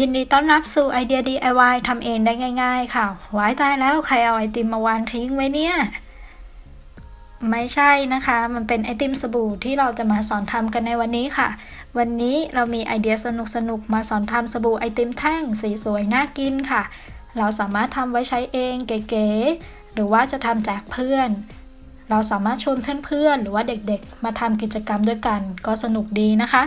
ยินดีต้อนรับสู่ไอเดีย DIY ทำเองได้ง่าย ๆ ค่ะว้ายตายแล้วใครเอาไอติมมาวางทิ้งไว้เนี่ย ไม่ใช่นะคะ มันเป็นไอติมสบู่ที่เราจะมาสอนทำกันในวันนี้ค่ะ วันนี้เรามีไอเดียสนุกๆ มาสอนทำสบู่ไอติมแท่งสีสวยน่ากินค่ะ เราสามารถทำไว้ใช้เองเก๋ๆ หรือว่าจะทำแจกเพื่อน เราสามารถชวนเพื่อนๆ หรือว่าเด็กๆ มาทำกิจกรรมด้วยกัน ก็สนุกดีนะคะ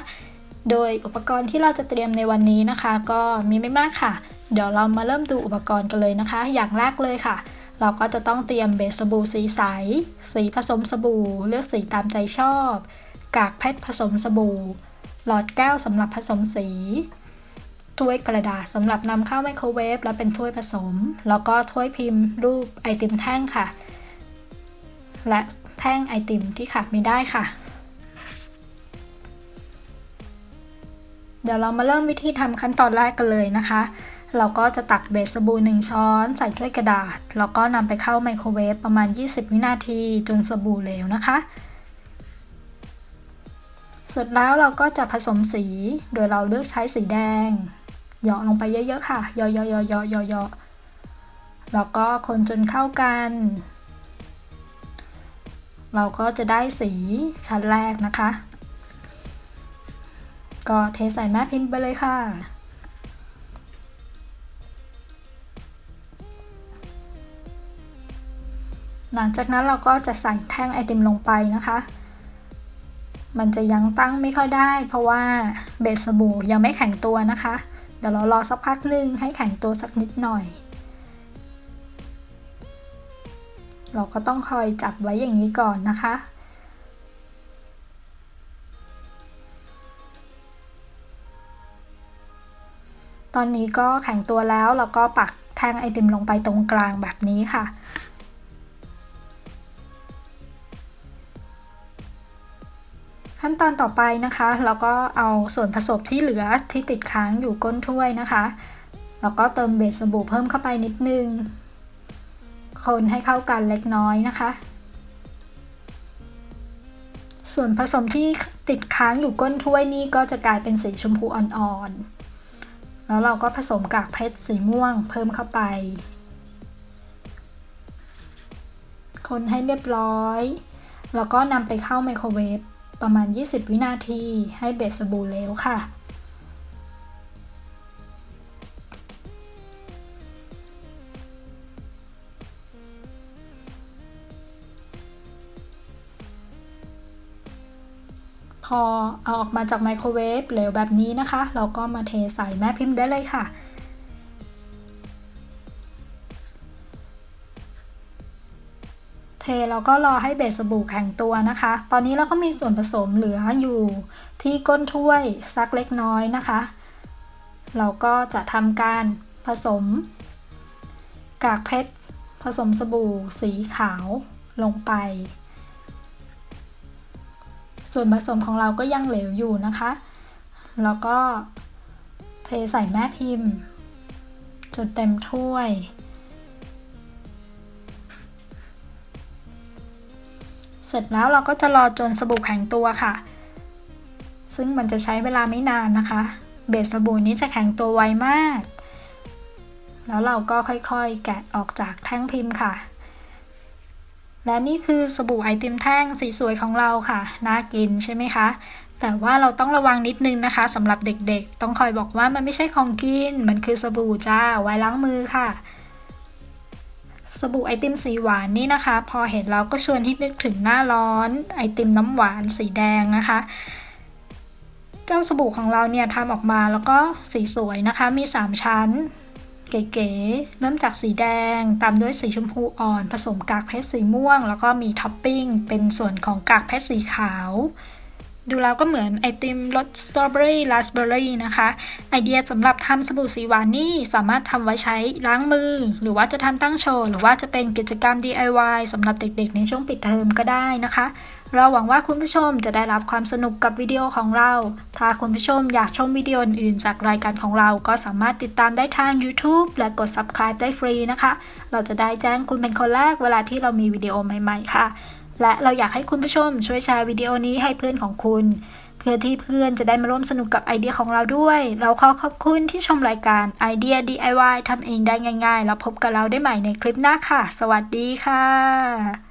โดยอุปกรณ์ที่เราจะเตรียมในวันนี้นะคะ ก็มีไม่มากค่ะ เดี๋ยวเรามาเริ่มดูอุปกรณ์กันเลยนะคะ อย่างแรกเลยค่ะ เราก็จะต้องเตรียมเบสสบู่สีใส สีผสมสบู่ เลือกสีตามใจชอบ กากเพชรผสมสบู่ หลอดแก้วสำหรับผสมสีถ้วยกระดาษสำหรับนำเข้าไมโครเวฟและเป็นถ้วยผสม แล้วก็ถ้วยพิมพ์รูปไอติมแท่งค่ะ และแท่งไอติมที่ขาดไม่ได้ค่ะ เดี๋ยวเรามาเริ่มวิธีทำขั้นตอนแรกกันเลยนะคะ เราก็จะตักเบสสบู่1ช้อน ใส่ถ้วยกระดาษ แล้วก็นำไปเข้าไมโครเวฟประมาณ 20 วินาทีจนสบู่เหลวนะคะเสร็จแล้วเราก็จะผสมสี โดยเราเลือกใช้สีแดงเหยาะลงไปเยอะๆค่ะเหยาะๆๆๆๆๆแล้วก็คนจนเข้ากัน เราก็จะได้สีชั้นแรกนะคะ ก็เทใส่แม่พิมพ์ไปเลยค่ะ หลังจากนั้นเราก็จะใส่แท่งไอติมลงไปนะคะ มันจะยังตั้งไม่ค่อยได้ เพราะว่าเบสสบู่ยังไม่แข็งตัวนะคะ เดี๋ยวเรารอสักพักหนึ่งให้แข็งตัวสักนิดหน่อย เราก็ต้องคอยจับไว้อย่างนี้ก่อนนะคะ ตอนนี้ก็แข็งตัวแล้วเราก็ปักแท่งไอติมลงไปตรงกลางแบบนี้ค่ะ ขั้นตอนต่อไปนะคะ เราก็เอาส่วนผสมที่เหลือที่ติดค้างอยู่ก้นถ้วยนะคะ แล้วก็เติมเบสสบู่เพิ่มเข้าไปนิดนึง คนให้เข้ากันเล็กน้อยนะคะ ส่วนผสมที่ติดค้างอยู่ก้นถ้วยนี้ก็จะกลายเป็นสีชมพูอ่อนๆ แล้วเราก็ผสมกากเพชรสีม่วงเพิ่มเข้าไป คนให้เรียบร้อย แล้วก็นำไปเข้าไมโครเวฟประมาณ 20 วินาทีให้เบสสบู่เหลวค่ะ พอเอาออกมาจากไมโครเวฟเหลวแบบนี้นะคะ เราก็มาเทใส่แม่พิมพ์ได้เลยค่ะ เทแล้วก็รอให้เบสสบู่แข็งตัวนะคะ ตอนนี้เราก็มีส่วนผสมเหลืออยู่ที่ก้นถ้วยสักเล็กน้อยนะคะ เราก็จะทำการผสม กากเพชรผสมสบู่สีขาวลงไป ส่วนผสมของเราก็ยังเหลวอยู่นะคะ แล้วก็เทใส่แม่พิมพ์ จนเต็มถ้วย เสร็จแล้วเราก็จะรอจนสบู่แข็งตัวค่ะ ซึ่งมันจะใช้เวลาไม่นานนะคะ เบสสบู่นี้จะแข็งตัวไวมาก แล้วเราก็ค่อยๆ แกะออกจากแท่งพิมพ์ค่ะ และนี่คือสบู่ไอติมแท่งสีสวยของเราค่ะ น่ากินใช่ไหมคะ แต่ว่าเราต้องระวังนิดนึงนะคะสำหรับเด็กๆ ต้องคอยบอกว่ามันไม่ใช่ของกิน มันคือสบู่จ้า ไว้ล้างมือค่ะ สบู่ไอติมสีหวานนี่นะคะ พอเห็นเราก็ชวนที่นึกถึงหน้าร้อน ไอติมน้ำหวานสีแดงนะคะ เจ้าสบู่ของเราเนี่ยทำออกมาแล้วก็สีสวยนะคะ มี 3 ชั้น เก๋ๆ เริ่มจากสีแดง ตามด้วยสีชมพูอ่อน ผสมกากเพชรสีม่วง แล้วก็มีท็อปปิ้ง เป็นส่วนของกากเพชรสีขาว ดูแล้วก็เหมือนไอติมรสสตรอเบอรี่ราสเบอรี่นะคะ ไอเดียสำหรับทำสบู่สีหวานนี่สามารถทำไว้ใช้ล้างมือ หรือว่าจะทำตั้งโชว์ หรือว่าจะเป็นกิจกรรม DIY สำหรับเด็กๆ ในช่วงปิดเทอมก็ได้นะคะ เราหวังว่าคุณผู้ชมจะได้รับความสนุกกับวิดีโอของเรา ถ้าคุณผู้ชมอยากชมวิดีโออื่นๆจากรายการของเรา ก็สามารถติดตามได้ทาง YouTube และกด Subscribe ได้ฟรีนะคะ เราจะได้แจ้งคุณเป็นคนแรกเวลาที่เรามีวิดีโอใหม่ๆค่ะ และเราอยากให้คุณผู้ชมช่วยแชร์วิดีโอนี้ให้เพื่อนของคุณ เพื่อที่เพื่อนจะได้มาร่วมสนุกกับไอเดียของเราด้วย เราขอขอบคุณที่ชมรายการไอเดีย DIY ทำเองได้ง่าย ๆ แล้วพบกับเราได้ใหม่ในคลิปหน้าค่ะ สวัสดีค่ะ